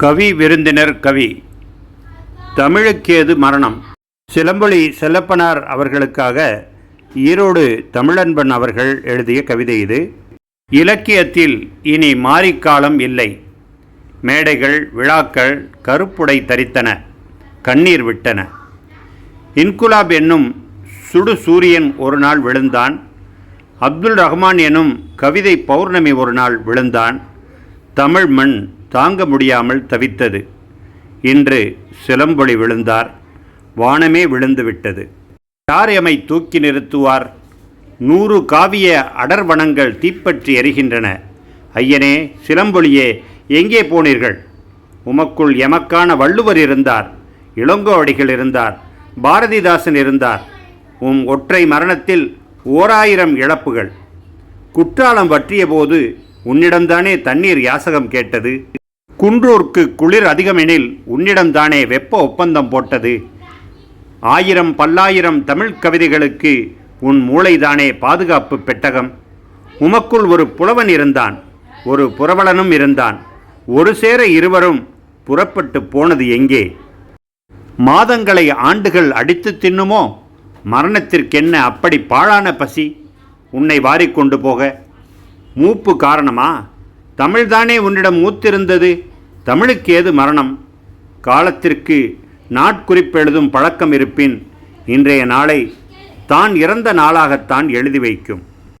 கவி விருந்தினர் கவி. தமிழுக்கேது மரணம். சிலம்பொலி செல்லப்பனார் அவர்களுக்காக ஈரோடு தமிழன்பன் அவர்கள் எழுதிய கவிதை இது. இலக்கியத்தில் இனி மாரிக்காலம் இல்லை. மேடைகள் விழாக்கள் கருப்புடை தரித்தன. கண்ணீர் விட்டன. இன்குலாப் என்னும் சுடு சூரியன் ஒரு நாள் விழுந்தான். அப்துல் ரஹ்மான் எனும் கவிதை பௌர்ணமி ஒரு நாள் விழுந்தான். தமிழ் மண் தாங்க முடியாமல் தவித்தது. இன்று சிலம்பொலி விழுந்தார். வானமே விழுந்துவிட்டது. யார் எமை தூக்கி நிறுத்துவார். நூறு காவிய அடர்வனங்கள் தீப்பற்றி எரிகின்றன. ஐயனே சிலம்பொலியே எங்கே போனீர்கள்? உமக்குள் எமக்கான வள்ளுவர் இருந்தார். இளங்கோவடிகள் இருந்தார். பாரதிதாசன் இருந்தார். உம் ஒற்றை மரணத்தில் ஓராயிரம் இழப்புகள். குற்றாலம் வற்றிய போது உன்னிடம்தானே தண்ணீர் யாசகம் கேட்டது? குன்றூர்க்கு குளிர் அதிகமெனில் உன்னிடம்தானே வெப்ப ஒப்பந்தம் போட்டது. ஆயிரம் பல்லாயிரம் தமிழ் கவிதைகளுக்கு உன் மூளைதானே பாதுகாப்பு பெட்டகம். உமக்குள் ஒரு புலவன் இருந்தான் ஒரு புரவலனும் இருந்தான். ஒரு சேர இருவரும் புறப்பட்டு போனது எங்கே? மாதங்களை ஆண்டுகள் அடித்து தின்னுமோ? மரணத்திற்கென்ன அப்படி பாழான பசி? உன்னை வாரிக்கொண்டு போக. மூப்பு காரணமா? தமிழ்தானே உன்னிடம் மூத்திருந்தது. தமிழுக்கு ஏது மரணம்? காலத்திற்கு நாட்குறிப்பெழுதும் பழக்கம் இருப்பின் இன்றைய நாளை தான் இறந்த நாளாகத்தான் எழுதி வைக்கும்.